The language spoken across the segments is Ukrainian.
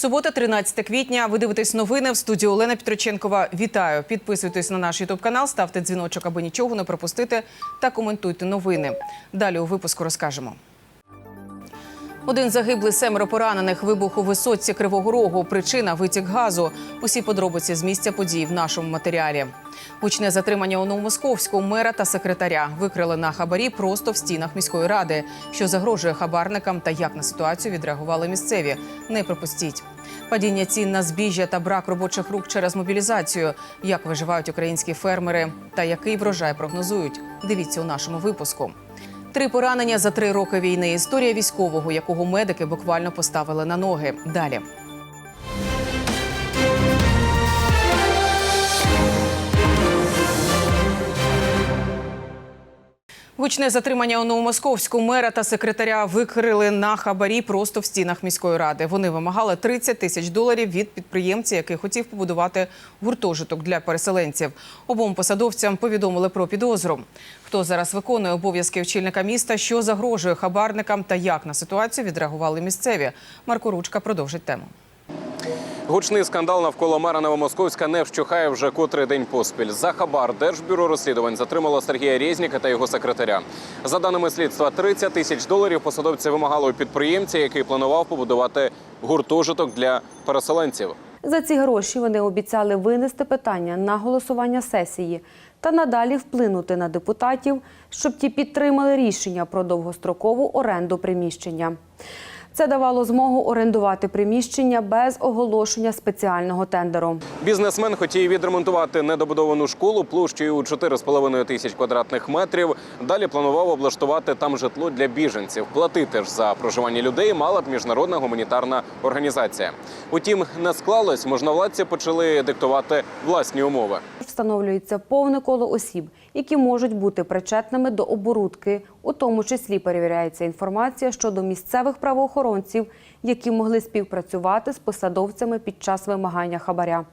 Субота, 13 квітня. Ви дивитесь новини в студії Олена Петроченкова. Вітаю! Підписуйтесь на наш ютуб канал, ставте дзвіночок, аби нічого не пропустити, та коментуйте новини. Далі у випуску розкажемо. Один загиблий, семеро поранених, вибух у висотці Кривого Рогу. Причина витік газу. Усі подробиці з місця подій в нашому матеріалі. Гучне затримання у Новомосковську мера та секретаря викрили на хабарі просто в стінах міської ради. Що загрожує хабарникам та як на ситуацію відреагували місцеві. Не пропустіть. Падіння цін на збіжжя та брак робочих рук через мобілізацію. Як виживають українські фермери та який врожай прогнозують. Дивіться у нашому випуску. Три поранення за три роки війни. Історія військового, якого медики буквально поставили на ноги. Далі. Гучне затримання у Новомосковську мера та секретаря викрили на хабарі просто в стінах міської ради. Вони вимагали 30 тисяч доларів від підприємця, який хотів побудувати гуртожиток для переселенців. Обом посадовцям повідомили про підозру. Хто зараз виконує обов'язки очільника міста, що загрожує хабарникам та як на ситуацію відреагували місцеві. Марко Ручка продовжить тему. Гучний скандал навколо мера Новомосковська не вщухає вже котрий день поспіль. За хабар Держбюро розслідувань затримало Сергія Резніка та його секретаря. За даними слідства, 30 тисяч доларів посадовці вимагали у підприємця, який планував побудувати гуртожиток для переселенців. За ці гроші вони обіцяли винести питання на голосування сесії та надалі вплинути на депутатів, щоб ті підтримали рішення про довгострокову оренду приміщення. Це давало змогу орендувати приміщення без оголошення спеціального тендеру. Бізнесмен хотів відремонтувати недобудовану школу площею у 4,5 тисяч квадратних метрів. Далі планував облаштувати там житло для біженців. Платити ж за проживання людей мала б міжнародна гуманітарна організація. Утім, не склалось. Можновладці почали диктувати власні умови. Встановлюється повне коло осіб, які можуть бути причетними до оборудки. У тому числі перевіряється інформація щодо місцевих правоохоронців, які могли співпрацювати з посадовцями під час вимагання хабаря.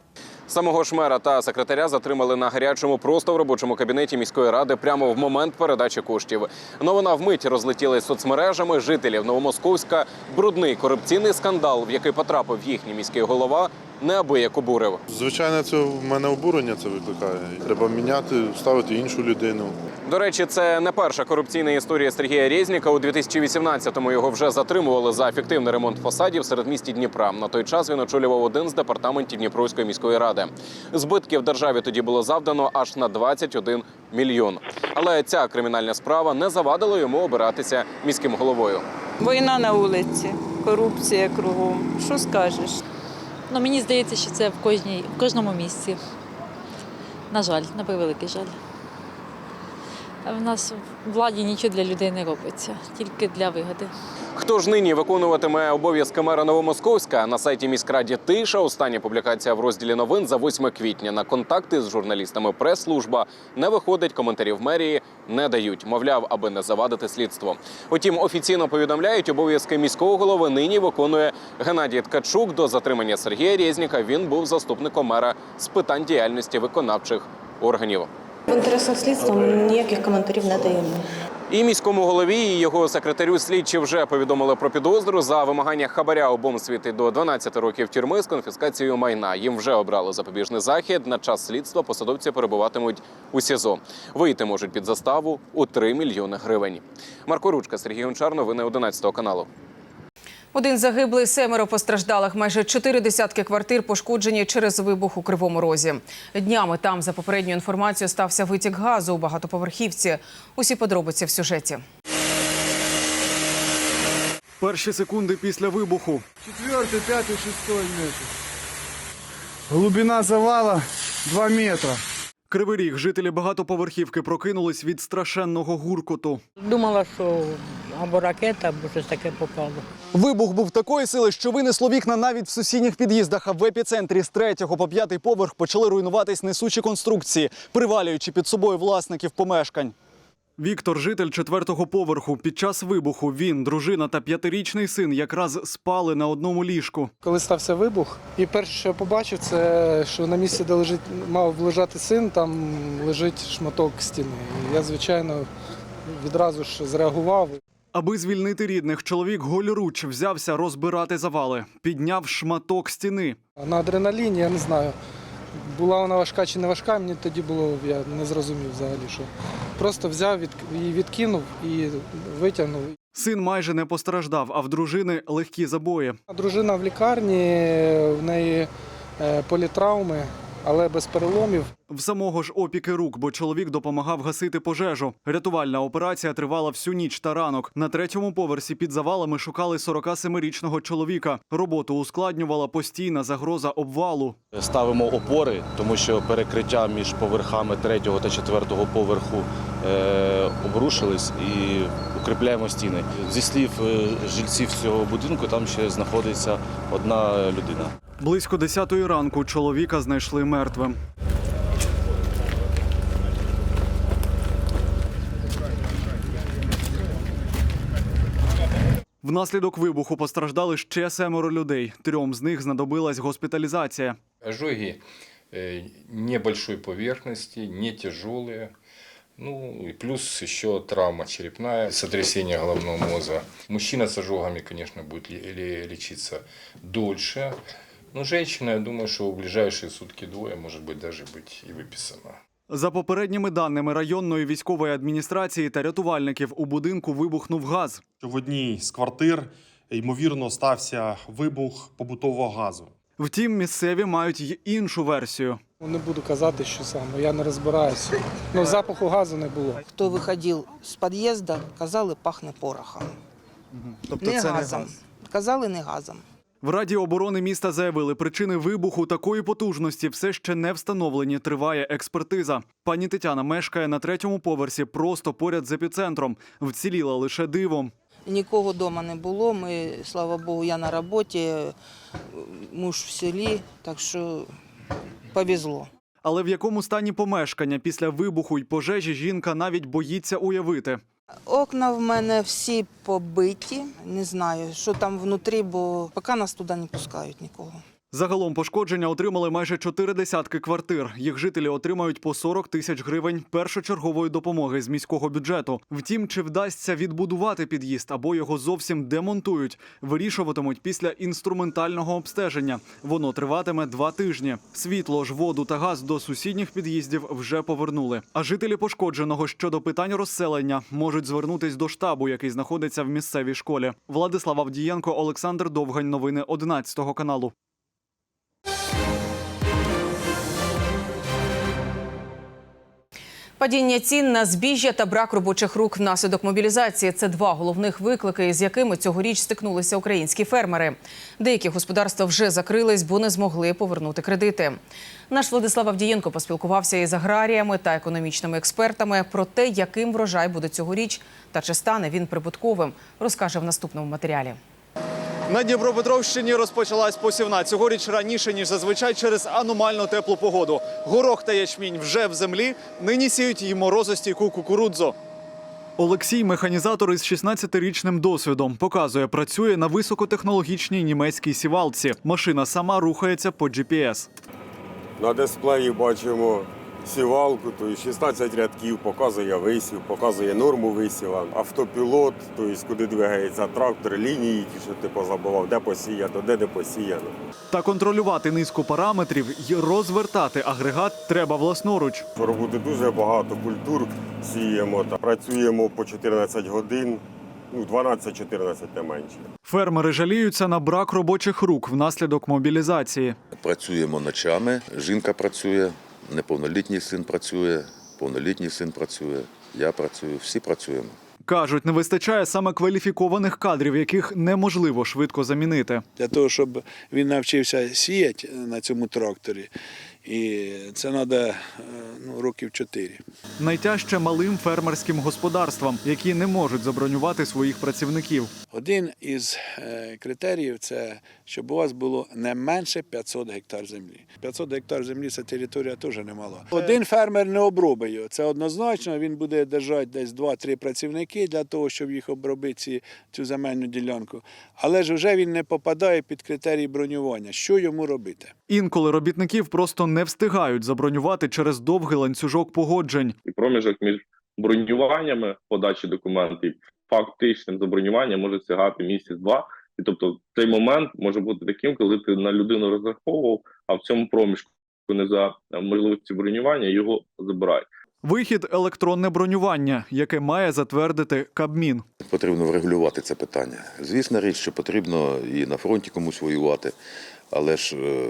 Самого ж мера та секретаря затримали на гарячому просто в робочому кабінеті міської ради прямо в момент передачі коштів. Новина вмить розлетілась соцмережами жителів Новомосковська. Брудний корупційний скандал, в який потрапив їхній міський голова, неабияк обурив. Звичайно, це в мене обурення це викликає. Треба міняти, ставити іншу людину. До речі, це не перша корупційна історія Сергія Резніка. У 2018-му його вже затримували за ефективний ремонт фасадів серед місті Дніпра. На той час він очолював один з департаментів Дніпровської міської ради. Збитків державі тоді було завдано аж на 21 мільйон. Але ця кримінальна справа не завадила йому обиратися міським головою. Війна на вулиці, корупція кругом. Що скажеш? Ну, мені здається, що це в кожній, в кожному місці. На жаль, на превеликий жаль. В нас в владі нічого для людей не робиться, тільки для вигоди. Хто ж нині виконуватиме обов'язки мера Новомосковська на сайті міськраді Тиша? Остання публікація в розділі новин за 8 квітня. На контакти з журналістами прес-служба не виходить. Коментарів мерії не дають. Мовляв, аби не завадити слідство. Утім, офіційно повідомляють, обов'язки міського голови нині виконує Геннадій Ткачук. До затримання Сергія Резніка він був заступником мера з питань діяльності виконавчих органів. В інтересах слідства ніяких коментарів не даємо. І міському голові і його секретарю слідчі вже повідомили про підозру за вимагання хабаря обом світить до 12 років тюрми з конфіскацією майна. Їм вже обрали запобіжний захід. На час слідства посадовці перебуватимуть у СІЗО. Вийти можуть під заставу у 3 мільйони гривень. Марко Ручка, Сергій Гончар, новини 11 каналу. Один загиблий, семеро постраждалих. Майже чотири десятки квартир пошкоджені через вибух у Кривому Розі. Днями там, за попередньою інформацією, стався витік газу у багатоповерхівці. Усі подробиці в сюжеті. Перші секунди після вибуху. Четвертый, пятый, шестой метр. Глубина завала 2 метра. Кривий ріг жителі багатоповерхівки прокинулись від страшенного гуркоту. Думала, що або ракета, або щось таке попало. Вибух був такої сили, що винесло вікна навіть в сусідніх під'їздах. А в епіцентрі з третього по п'ятий поверх почали руйнуватись несучі конструкції, привалюючи під собою власників помешкань. Віктор, житель четвертого поверху. Під час вибуху він, дружина та п'ятирічний син якраз спали на одному ліжку. Коли стався вибух, і перше, що я побачив, це що на місці, де лежить, мав лежати син, там лежить шматок стіни. Я, звичайно, відразу ж зреагував. Аби звільнити рідних, чоловік голіруч взявся розбирати завали, підняв шматок стіни. На адреналіні я не знаю. Була вона важка чи не важка, мені тоді було, я не зрозумів взагалі, що просто взяв, від, і відкинув і витягнув. Син майже не постраждав, а в дружини легкі забої. Дружина в лікарні, в неї е, політравми, але без переломів. В самого ж опіки рук, бо чоловік допомагав гасити пожежу. Рятувальна операція тривала всю ніч та ранок. На третьому поверсі під завалами шукали 47-річного чоловіка. Роботу ускладнювала постійна загроза обвалу. Ставимо опори, тому що перекриття між поверхами третього та четвертого поверху е, обрушились і укріпляємо стіни. Зі слів е, жильців цього будинку, там ще знаходиться одна людина. Близько 10-ї ранку чоловіка знайшли мертвим. Внаслідок вибуху постраждали ще семеро людей. Трьом з них знадобилась госпіталізація. Ожоги э, небольшой поверхности, не тяжелые. Ну и плюс еще травма черепная, сотрясение головного мозга. Мужчина с ожогами, конечно, будет лечиться дольше. Но женщина, я думаю, что в ближайшие сутки-двое, может быть, даже быть и выписана. За попередніми даними районної військової адміністрації та рятувальників у будинку вибухнув газ. що в одній з квартир ймовірно стався вибух побутового газу. Втім, місцеві мають й іншу версію. Не буду казати, що саме, я не розбираюся. Ну, запаху газу не було. Хто виходив з під'їзду, казали, пахне порохом. Тобто не газом. Казали не газом. В Раді оборони міста заявили, причини вибуху такої потужності все ще не встановлені. Триває експертиза. Пані Тетяна мешкає на третьому поверсі, просто поряд з епіцентром. Вціліла лише дивом. Нікого вдома не було. Ми, слава Богу, я на роботі, муж в селі, так що повезло. Але в якому стані помешкання після вибуху й пожежі жінка навіть боїться уявити. Окна в мене всі побиті. Не знаю, що там внутрі, бо поки нас туди не пускають нікого. Загалом пошкодження отримали майже чотири десятки квартир. Їх жителі отримають по 40 тисяч гривень першочергової допомоги з міського бюджету. Втім, чи вдасться відбудувати під'їзд або його зовсім демонтують, вирішуватимуть після інструментального обстеження. Воно триватиме два тижні. Світло ж, воду та газ до сусідніх під'їздів вже повернули. А жителі пошкодженого щодо питань розселення можуть звернутись до штабу, який знаходиться в місцевій школі. Владислав Авдієнко, Олександр Довгань. Новини 11 каналу. Падіння цін на збіжжя та брак робочих рук внаслідок мобілізації це два головних виклики, з якими цьогоріч стикнулися українські фермери. Деякі господарства вже закрились, бо не змогли повернути кредити. Наш Владислав Авдієнко поспілкувався із аграріями та економічними експертами про те, яким врожай буде цьогоріч та чи стане він прибутковим, розкаже в наступному матеріалі. На Дніпропетровщині розпочалась посівна цьогоріч раніше ніж зазвичай через аномально теплу погоду. Горох та ячмінь вже в землі. Нині сіють і морозостійку кукурудзу. Олексій, механізатор із 16-річним досвідом, показує, працює на високотехнологічній німецькій сівалці. Машина сама рухається по GPS. На дисплеї бачимо сівалку, то 16 рядків, показує висів, показує норму висіва, автопілот, тобто куди двигається трактор, лінії, ті, що ти позабував, де посіяно, де не посіяно. Та контролювати низку параметрів і розвертати агрегат треба власноруч. Роботи дуже багато культур сіємо та працюємо по 14 годин, ну 12-14 не менше. Фермери жаліються на брак робочих рук внаслідок мобілізації. Працюємо ночами, жінка працює, неповнолітній син працює, повнолітній син працює, я працюю, всі працюємо. Кажуть, не вистачає саме кваліфікованих кадрів, яких неможливо швидко замінити. Для того, щоб він навчився сіяти на цьому тракторі, і це треба ну, років чотири. Найтяжче малим фермерським господарствам, які не можуть забронювати своїх працівників. Один із е, критеріїв це щоб у вас було не менше 500 гектар землі. 500 гектар землі це територія теж немало. Один фермер не обробить його. Це однозначно. Він буде держати десь 2-3 працівники для того, щоб їх обробити цю земельну ділянку. Але ж вже він не попадає під критерії бронювання. Що йому робити? Інколи робітників просто не встигають забронювати через довгий ланцюжок погоджень. і проміжок між бронюваннями подачі документів фактичним забронюванням може сягати місяць-два. І тобто цей момент може бути таким, коли ти на людину розраховував, а в цьому проміжку не за е, можливості бронювання його забирають. Вихід електронне бронювання, яке має затвердити Кабмін. Потрібно врегулювати це питання. Звісна річ, що потрібно і на фронті комусь воювати, але ж е,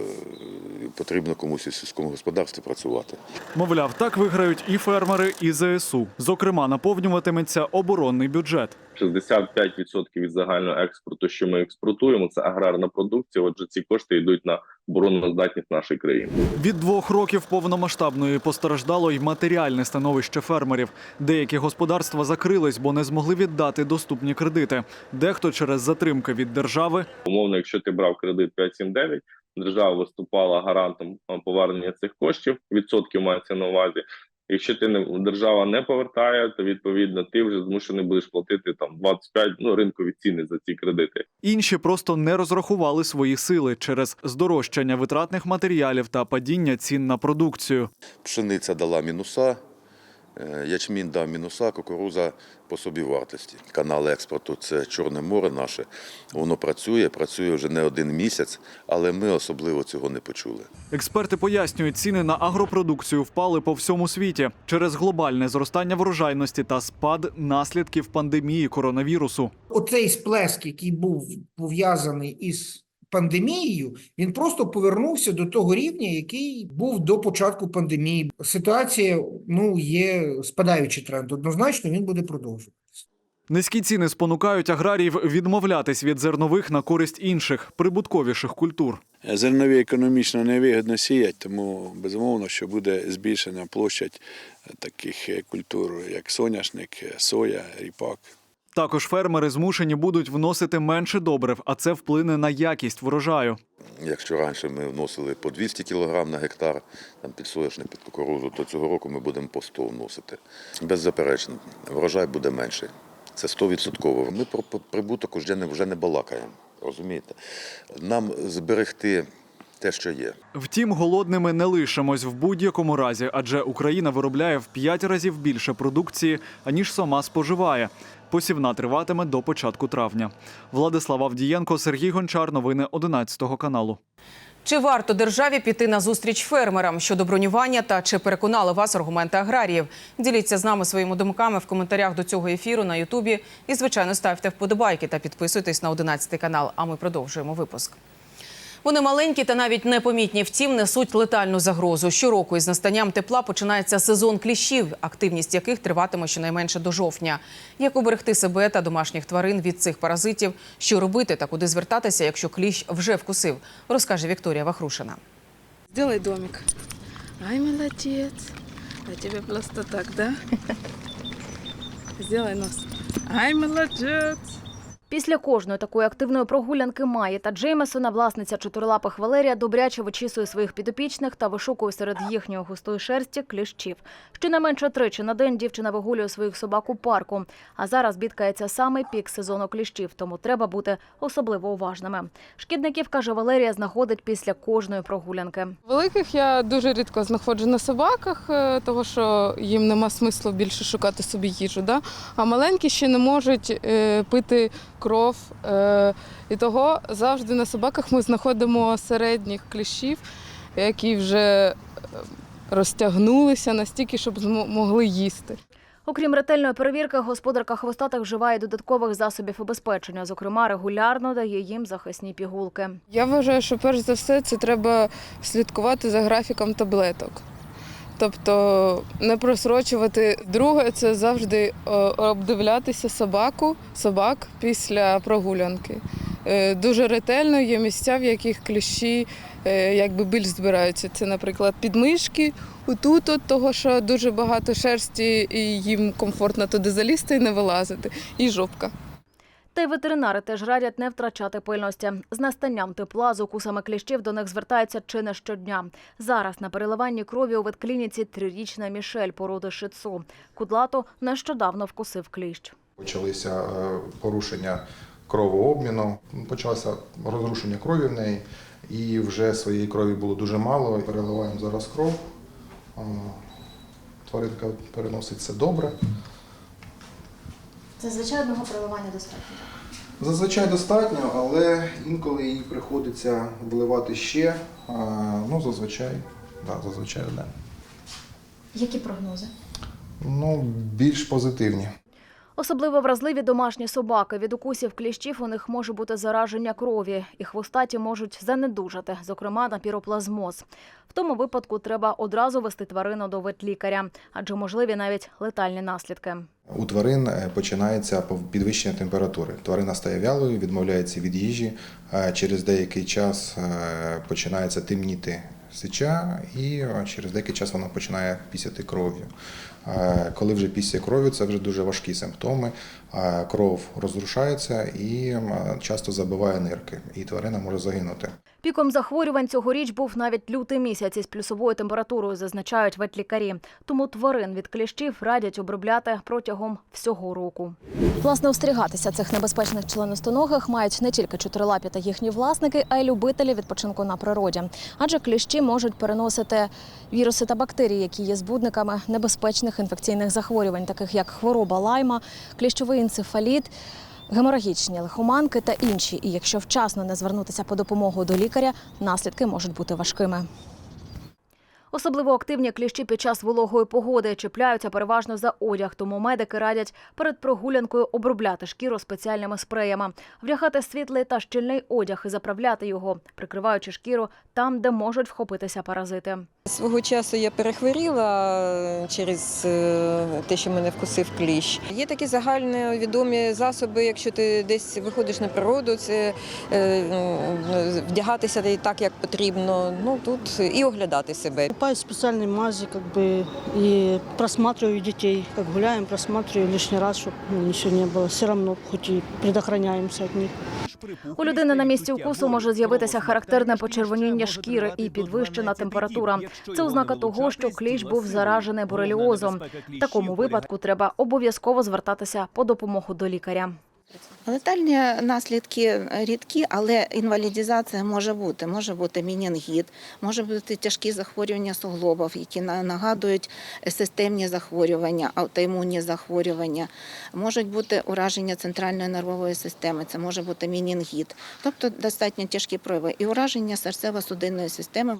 потрібно комусь і сільському господарстві працювати. Мовляв, так виграють і фермери, і ЗСУ. Зокрема, наповнюватиметься оборонний бюджет. 65% від загального експорту, що ми експортуємо, це аграрна продукція. Отже, ці кошти йдуть на обороноздатність нашої країни. Від двох років повномасштабної постраждало й матеріальне становище фермерів. Деякі господарства закрились, бо не змогли віддати доступні кредити. Дехто через затримки від держави Умовно, якщо ти брав кредит 5,79, держава виступала гарантом повернення цих коштів. Відсотків мається на увазі. Якщо ти не держава не повертає, то відповідно ти вже змушений будеш платити там 25, ну ринкові ціни за ці кредити. інші просто не розрахували свої сили через здорожчання витратних матеріалів та падіння цін на продукцію. Пшениця дала мінуса, е, ячмінь дав мінуса, кукуруза по собі вартості. Канал експорту це Чорне море наше. Воно працює, працює вже не один місяць, але ми особливо цього не почули. Експерти пояснюють, ціни на агропродукцію впали по всьому світі через глобальне зростання врожайності та спад наслідків пандемії коронавірусу. Оцей сплеск, який був пов'язаний із пандемією, він просто повернувся до того рівня, який був до початку пандемії. Ситуація ну є спадаючий тренд. Однозначно він буде продовжуватися. Низькі ціни спонукають аграріїв відмовлятись від зернових на користь інших прибутковіших культур. Зернові економічно невигідно сіять, тому безумовно, що буде збільшена площадь таких культур, як соняшник, соя, ріпак. Також фермери змушені будуть вносити менше добрив, а це вплине на якість врожаю. Якщо раніше ми вносили по 200 кг на гектар там, під соняшник, під кукурузу, то цього року ми будемо по 100 вносити. Беззаперечно, врожай буде менший. Це 100%. Ми про прибуток вже не, вже не балакаємо. Розумієте? Нам зберегти те, що є. Втім, голодними не лишимось в будь-якому разі, адже Україна виробляє в 5 разів більше продукції, аніж сама споживає. Посівна триватиме до початку травня. Владислав Авдієнко, Сергій Гончар. Новини 11 каналу. Чи варто державі піти на зустріч фермерам щодо бронювання та чи переконали вас аргументи аграріїв? Діліться з нами своїми думками в коментарях до цього ефіру на Ютубі. І, звичайно, ставте вподобайки та підписуйтесь на 11 канал. А ми продовжуємо випуск. Вони маленькі та навіть непомітні, втім несуть летальну загрозу. Щороку із настанням тепла починається сезон кліщів, активність яких триватиме щонайменше до жовтня. Як уберегти себе та домашніх тварин від цих паразитів, що робити та куди звертатися, якщо кліщ вже вкусив, розкаже Вікторія Вахрушина. Сделай домик. Ай, молодец. А тебе просто так, да? Сделай нос. Ай, молодец. Після кожної такої активної прогулянки Майї та Джеймесона власниця чотирилапих Валерія добряче вичісує своїх підопічних та вишукує серед їхньої густої шерсті кліщів. Щонайменше тричі на день дівчина вигулює своїх собак у парку. А зараз бідкається саме пік сезону кліщів, тому треба бути особливо уважними. Шкідників, каже Валерія, знаходить після кожної прогулянки. Великих я дуже рідко знаходжу на собаках, е, того що їм нема смислу більше шукати собі їжу. Да? А маленькі ще не можуть е, пити кров. Е, і того завжди на собаках ми знаходимо середніх кліщів, які вже е, розтягнулися настільки, щоб змо- могли їсти. Окрім ретельної перевірки, господарка хвостатих вживає додаткових засобів обезпечення. Зокрема, регулярно дає їм захисні пігулки. Я вважаю, що перш за все це треба слідкувати за графіком таблеток. Тобто не просрочувати. Друге, це завжди е, обдивлятися собаку, собак після прогулянки. Е, Дуже ретельно є місця, в яких кліщі е, якби більш збираються. Це, наприклад, підмишки, отут, от того, що дуже багато шерсті, і їм комфортно туди залізти і не вилазити, і жопка. Та й ветеринари теж радять не втрачати пильності. З настанням тепла з укусами кліщів до них звертаються чи не щодня. Зараз на переливанні крові у ветклініці трирічна Мішель породи шицу. Кудлату нещодавно вкусив кліщ. Почалися е, порушення кровообміну, почалося розрушення крові в неї, і вже своєї крові було дуже мало. Переливаємо зараз кров. Е, Тваринка переносить це добре. Зазвичай одного проливання достатньо. Зазвичай достатньо, але інколи їй приходиться вливати ще. А, Ну, зазвичай, да, зазвичай одне. Які прогнози? Ну, більш позитивні. Особливо вразливі домашні собаки. Від укусів кліщів у них може бути зараження крові, і хвостаті можуть занедужати, зокрема на піроплазмоз. В тому випадку треба одразу вести тварину до ветлікаря, адже можливі навіть летальні наслідки. У тварин е, починається підвищення температури. Тварина стає вялою, відмовляється від їжі. Через деякий час е, починається темніти сеча, і е, через деякий час вона починає пісяти кров'ю. Е, Коли вже після кров'ю, це вже дуже важкі симптоми. Е, Кров розрушається і часто забиває нирки, і тварина може загинути. Піком захворювань цьогоріч був навіть лютий місяць із плюсовою температурою, зазначають ветлікарі. Тому тварин від кліщів радять обробляти протягом всього року. Власне, остерігатися цих небезпечних членистоногих мають не тільки чотирилапі та їхні власники, а й любителі відпочинку на природі. Адже кліщі можуть переносити віруси та бактерії, які є збудниками небезпечних інфекційних захворювань, таких як хвороба лайма, кліщовий енцефаліт. Геморагічні лихоманки та інші. І якщо вчасно не звернутися по допомогу до лікаря, наслідки можуть бути важкими. Особливо активні кліщі під час вологої погоди чіпляються переважно за одяг, тому медики радять перед прогулянкою обробляти шкіру спеціальними спреями, вдягати світлий та щільний одяг і заправляти його, прикриваючи шкіру там, де можуть вхопитися паразити. Свого часу я перехворіла через е, те, що мене вкусив кліщ. Є такі загальновідомі засоби, якщо ти десь виходиш на природу, це е, м, вдягатися так, як потрібно. Ну тут і оглядати себе Покупаю специальные мази, как бы, и просматриваю детей. Как гуляем, просматриваю лишний раз, чтобы ничего не было. Все равно, хоть и предохраняемся от них. У людини на місці укусу може з'явитися характерне почервоніння шкіри і підвищена температура. Це ознака того, що кліщ був заражений бореліозом. В такому випадку треба обов'язково звертатися по допомогу до лікаря. Летальні наслідки рідкі, але інвалідизація може бути. Може бути мінінгіт, може бути тяжкі захворювання суглобів, які нагадують системні захворювання, аутоімунні захворювання. Можуть бути ураження центральної нервової системи, це може бути мінінгіт, тобто достатньо тяжкі прояви і ураження серцево-судинної системи.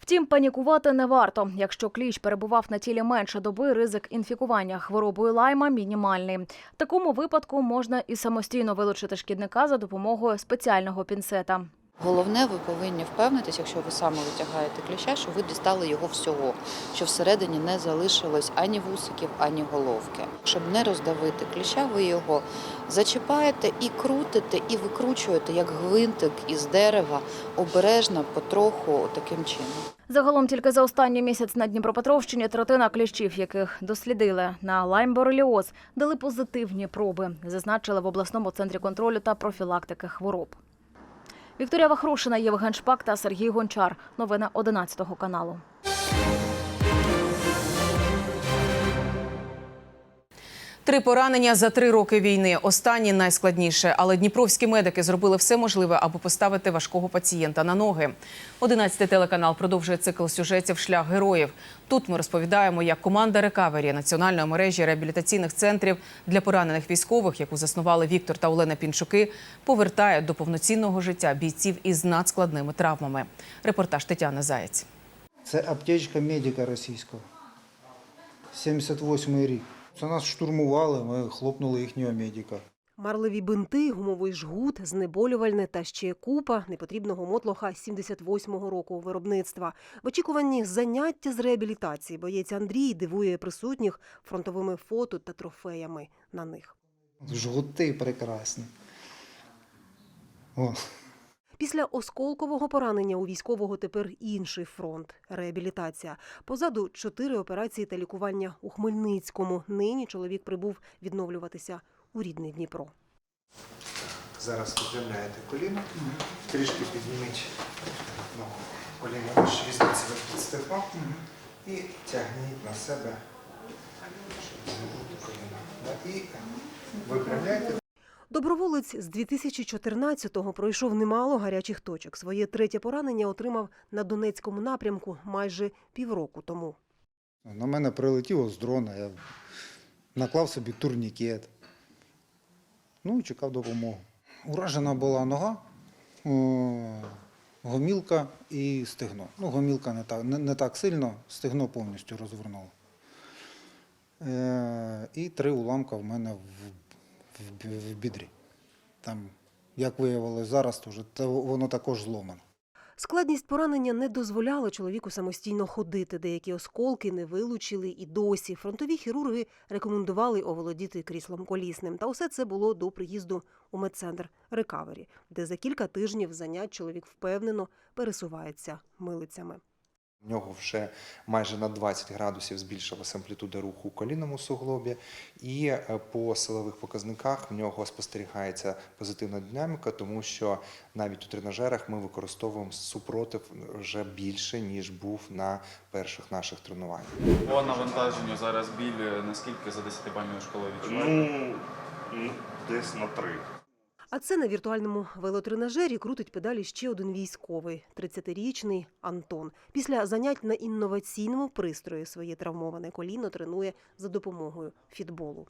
Втім, панікувати не варто. Якщо кліщ перебував на тілі менше доби, ризик інфікування хворобою лайма мінімальний. В такому випадку можна і самостійно вилучити шкідника за допомогою спеціального пінцета. Головне, ви повинні впевнитися, якщо ви саме витягаєте кліща, що ви дістали його всього, що всередині не залишилось ані вусиків, ані головки. Щоб не роздавити кліща, ви його зачіпаєте і крутите, і викручуєте як гвинтик із дерева, обережно, потроху, таким чином. Загалом тільки за останній місяць на Дніпропетровщині третина кліщів, яких дослідили на лаймбореліоз, дали позитивні проби, зазначили в обласному центрі контролю та профілактики хвороб. Вікторія Вахрушина, Євген Шпак та Сергій Гончар. Новини 11 каналу. Три поранення за три роки війни. Останні найскладніше, але дніпровські медики зробили все можливе, аби поставити важкого пацієнта на ноги. 11 телеканал продовжує цикл сюжетів Шлях героїв. Тут ми розповідаємо, як команда рекавері національної мережі реабілітаційних центрів для поранених військових, яку заснували Віктор та Олена Пінчуки, повертає до повноцінного життя бійців із надскладними травмами. Репортаж Тетяни Заєць. Це аптечка медика російського. 78-й рік. Це нас штурмували, ми хлопнули їхнього медика. Марливі бинти, гумовий жгут, знеболювальне та ще купа непотрібного мотлоха 78-го року виробництва. В очікуванні заняття з реабілітації боєць Андрій дивує присутніх фронтовими фото та трофеями на них. Жгути прекрасні. О. Після осколкового поранення у військового тепер інший фронт реабілітація. Позаду чотири операції та лікування у Хмельницькому. Нині чоловік прибув відновлюватися у рідний Дніпро. Зараз піджимляєте коліно, трішки підніміть ногу. Коліно вище візьміть себе під степом і тягніть на себе, щоб коліно. І випрямляйте. Доброволець з 2014-го пройшов немало гарячих точок. Своє третє поранення отримав на Донецькому напрямку майже півроку тому. На мене прилетіло з дрона, я наклав собі турнікет. Ну і чекав допомогу. Уражена була нога, гомілка і стегно. Ну, гомілка не так, не, не так сильно, стегно повністю розвернуло. Е, і три уламка в мене в, в, бідрі. Там, як виявилось зараз, то вже те- воно також зломане. Складність поранення не дозволяла чоловіку самостійно ходити. Деякі осколки не вилучили і досі. Фронтові хірурги рекомендували оволодіти кріслом колісним. Та усе це було до приїзду у медцентр Рекавері, де за кілька тижнів занять чоловік впевнено пересувається милицями. В нього вже майже на 20 градусів збільшилася амплітуда руху у колінному суглобі, і е, по силових показниках в нього спостерігається позитивна динаміка, тому що навіть у тренажерах ми використовуємо супротив вже більше ніж був на перших наших тренуваннях. По навантаженню зараз біль наскільки за 10-бальною шкалою відчуваєте? Ну, десь на три. А це на віртуальному велотренажері крутить педалі ще один військовий, 30-річний Антон. Після занять на інноваційному пристрої своє травмоване коліно тренує за допомогою фітболу.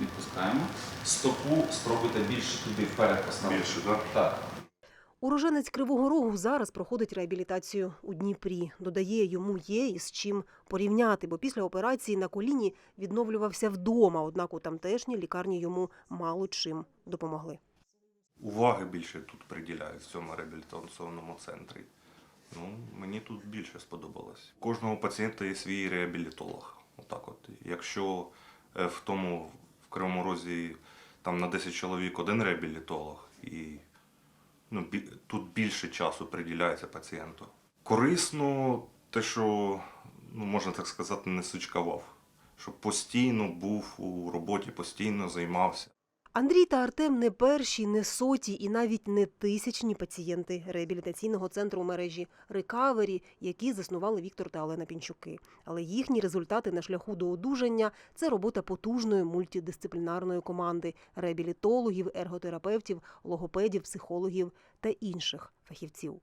Відпускаємо. Стопу спробуйте більше туди вперед поставити. Більше, так? Так. Уроженець Кривого Рогу зараз проходить реабілітацію у Дніпрі. Додає, йому є із чим порівняти, бо після операції на коліні відновлювався вдома, однак у тамтешній лікарні йому мало чим допомогли. Уваги більше тут приділяють в цьому реабілітаційному центрі. Ну, мені тут більше сподобалось. У Кожного пацієнта є свій реабілітолог. Отак от. Якщо е, в тому в Кривому Розі там на 10 чоловік один реабілітолог, і ну, тут більше часу приділяється пацієнту. Корисно те, що, ну, можна так сказати, не сучкавав. Щоб постійно був у роботі, постійно займався. Андрій та Артем не перші, не соті і навіть не тисячні пацієнти реабілітаційного центру мережі Рекавері, які заснували Віктор та Олена Пінчуки. Але їхні результати на шляху до одужання це робота потужної мультидисциплінарної команди реабілітологів, ерготерапевтів, логопедів, психологів та інших фахівців.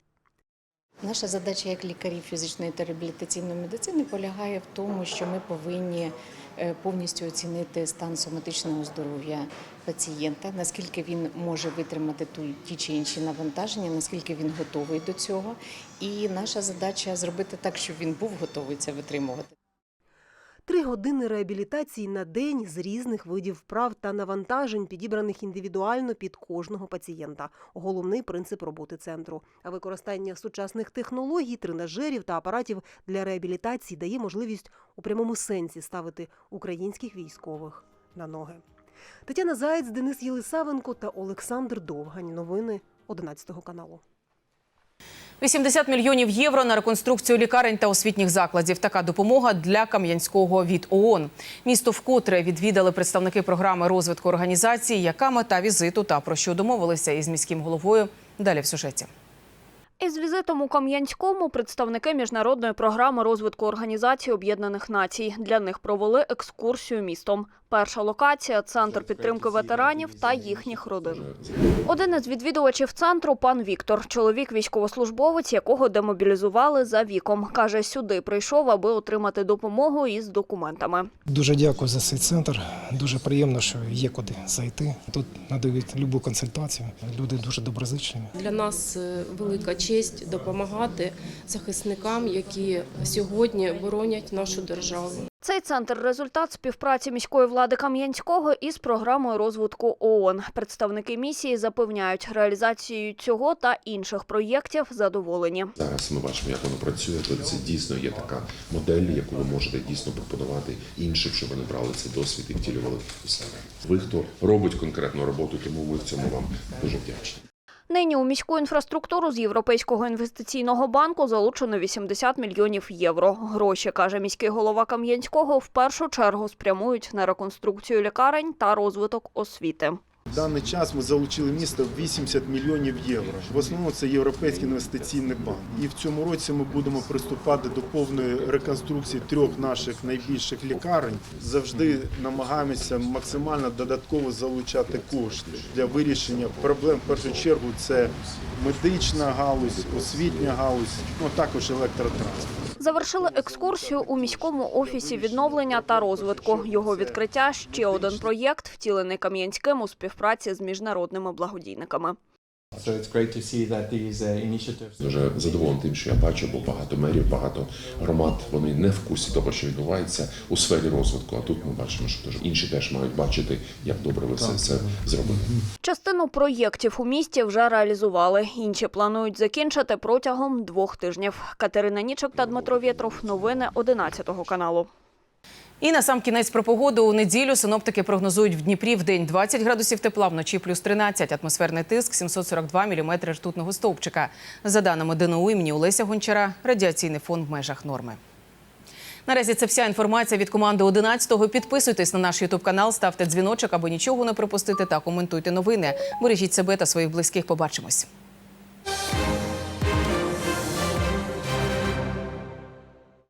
Наша задача як лікарів фізичної та реабілітаційної медицини полягає в тому, що ми повинні е, повністю оцінити стан соматичного здоров'я пацієнта, наскільки він може витримати ту ті чи інші навантаження, наскільки він готовий до цього. І наша задача зробити так, щоб він був готовий це витримувати. Три години реабілітації на день з різних видів вправ та навантажень, підібраних індивідуально під кожного пацієнта. Головний принцип роботи центру. А використання сучасних технологій, тренажерів та апаратів для реабілітації дає можливість у прямому сенсі ставити українських військових на ноги. Тетяна Заєць, Денис Єлисавенко та Олександр Довгань. Новини 11 каналу. 80 мільйонів євро на реконструкцію лікарень та освітніх закладів. Така допомога для Кам'янського від ООН. Місто вкотре відвідали представники програми розвитку організації. Яка мета візиту та про що домовилися із міським головою? Далі в сюжеті. Із візитом у Кам'янському представники міжнародної програми розвитку Організації Об'єднаних Націй. Для них провели екскурсію містом. Перша локація центр підтримки ветеранів та їхніх родин. Один із відвідувачів центру пан Віктор, чоловік військовослужбовець, якого демобілізували за віком. каже, сюди прийшов, аби отримати допомогу із документами. Дуже дякую за цей центр. Дуже приємно, що є куди зайти. Тут надають любу консультацію. Люди дуже доброзичливі. Для нас е, велика честь допомагати захисникам, які сьогодні боронять нашу державу. Цей центр результат співпраці міської влади Кам'янського із програмою розвитку ООН. Представники місії запевняють, реалізацією цього та інших проєктів задоволені. Зараз ми бачимо, як воно працює. То це дійсно є така модель, яку ви можете дійсно пропонувати іншим, щоб вони брали цей досвід і втілювали у себе. Ви хто робить конкретну роботу, тому ми в цьому вам дуже вдячні. Нині у міську інфраструктуру з Європейського інвестиційного банку залучено 80 мільйонів євро. Гроші, каже міський голова Кам'янського, в першу чергу спрямують на реконструкцію лікарень та розвиток освіти. В даний час ми залучили місто 80 мільйонів євро. В основному це Європейський інвестиційний банк. І в цьому році ми будемо приступати до повної реконструкції трьох наших найбільших лікарень. Завжди намагаємося максимально додатково залучати кошти для вирішення проблем. В першу чергу це медична галузь, освітня галузь, ну також електротранспорт. Завершили екскурсію у міському офісі відновлення та розвитку. Його відкриття ще один проєкт, втілений Кам'янським у співпраці з міжнародними благодійниками. Дуже задоволений тим, що я бачу, бо багато мерів, багато громад вони не в курсі того, що відбувається у сфері розвитку. А тут ми бачимо, що теж інші теж мають бачити, як добре ви все це зробили. Частину проєктів у місті вже реалізували. Інші планують закінчити протягом двох тижнів. Катерина Нічок та Дмитро Вєтров. Новини 11 каналу. І на сам кінець про погоду у неділю синоптики прогнозують в Дніпрі в день 20 градусів тепла, вночі плюс 13, атмосферний тиск 742 міліметри ртутного стовпчика. За даними ДНУ імені Олеся Гончара, радіаційний фон в межах норми. Наразі це вся інформація від команди 11-го. Підписуйтесь на наш ютуб канал, ставте дзвіночок, аби нічого не пропустити та коментуйте новини. Бережіть себе та своїх близьких. Побачимось.